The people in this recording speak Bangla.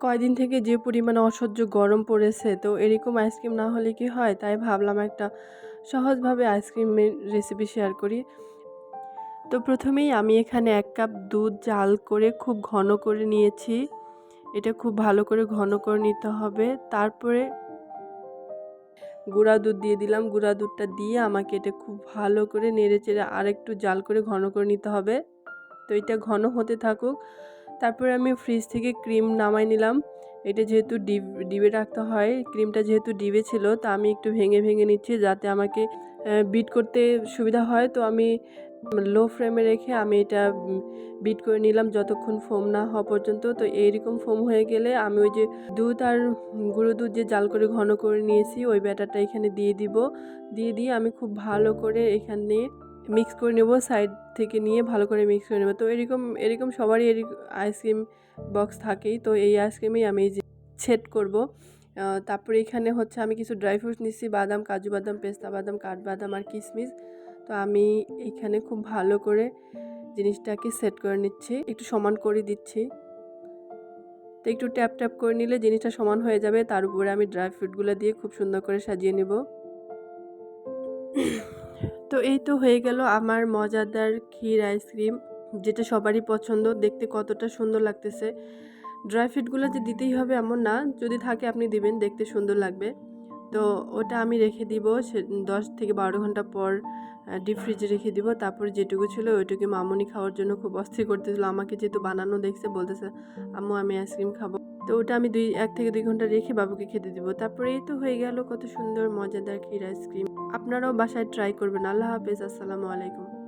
কয়দিন থেকে যে পরিমাণে অসহ্য গরম পড়েছে, তো এরকম আইসক্রিম না হলে কি হয়? তাই ভাবলাম একটা সহজভাবে আইসক্রিমের রেসিপি শেয়ার করি। তো প্রথমেই আমি এখানে এক কাপ দুধ জাল করে খুব ঘন করে নিয়েছি। এটা খুব ভালো করে ঘন করে নিতে হবে। তারপরে গুঁড়া দুধ দিয়ে দিলাম। গুঁড়া দুধটা দিয়ে আমাকে এটা খুব ভালো করে নেড়ে চেড়ে আরেকটু জাল করে ঘন করে নিতে হবে। তো এটা ঘন হতে থাকুক। তারপরে আমি ফ্রিজ থেকে ক্রিম নামাই নিলাম। এটা যেহেতু ডিব, ডিবে রাখতে হয় ক্রিমটা যেহেতু ডিবে ছিল, তা আমি একটু ভেঙে ভেঙে নিচ্ছি যাতে আমাকে বিট করতে সুবিধা হয়। তো আমি লো ফ্লেমে রেখে আমি এটা বিট করে নিলাম যতক্ষণ ফোম না হওয়া পর্যন্ত। তো এইরকম ফোম হয়ে গেলে আমি ওই যে দুধ আর গুঁড়ো দুধ যে জাল করে ঘন করে নিয়েছি, ওই ব্যাটারটা এখানে দিয়ে দিব। দিয়ে দিয়ে আমি খুব ভালো করে এখানে মিক্স করে নেব সাইড থেকে নিয়ে ভালো করে মিক্স করে নেব। তো এরকম এরকম সবারই আইসক্রিম বক্স থাকেই। তো এই আইসক্রিমেই আমি যে সেট করব। তারপরে এখানে হচ্ছে আমি কিছু ড্রাই ফ্রুটস নিচ্ছি, বাদাম, কাজু বাদাম, পেস্তা বাদাম, কাঠবাদাম আর কিশমিশ তো আমি এখানে খুব ভালো করে জিনিসটাকে সেট করে নিচ্ছি। একটু সমান করে দিচ্ছি। তো একটু ট্যাপ ট্যাপ করে নিলে জিনিসটা সমান হয়ে যাবে। তার উপরে আমি ড্রাই ফ্রুটগুলো দিয়ে খুব সুন্দর করে সাজিয়ে নেব। তো এই তো হয়ে গেল আমার মজাদার ক্ষীর আইসক্রিম, যেটা সবারই পছন্দ। দেখতে কতটা সুন্দর লাগতেছে। ড্রাই ফ্রুটগুলো যে দিতেই হবে এমন না, যদি থাকে আপনি দিবেন, দেখতে সুন্দর লাগবে। তো ওটা আমি রেখে দিব, সে, দশ থেকে বারো ঘণ্টা পর ডিপ ফ্রিজে রেখে দিব। তারপর যেটুকু ছিল ওইটুকু মামনি খাওয়ার জন্য খুব অস্থির করতেছিল। আমাকে যেহেতু বানানো দেখছে, বলতেছে, আম্মু, আমি আইসক্রিম খাব। তো ওটা আমি দুই, এক থেকে দুই ঘণ্টা রেখে বাবুকে খেতে দিব। তারপরে এই তো হয়ে গেল কত সুন্দর, মজাদার ক্ষীর আইসক্রিম আপনারাও বাসায় ট্রাই করবেন। আল্লাহ হাফেজ। আসসালামু আলাইকুম।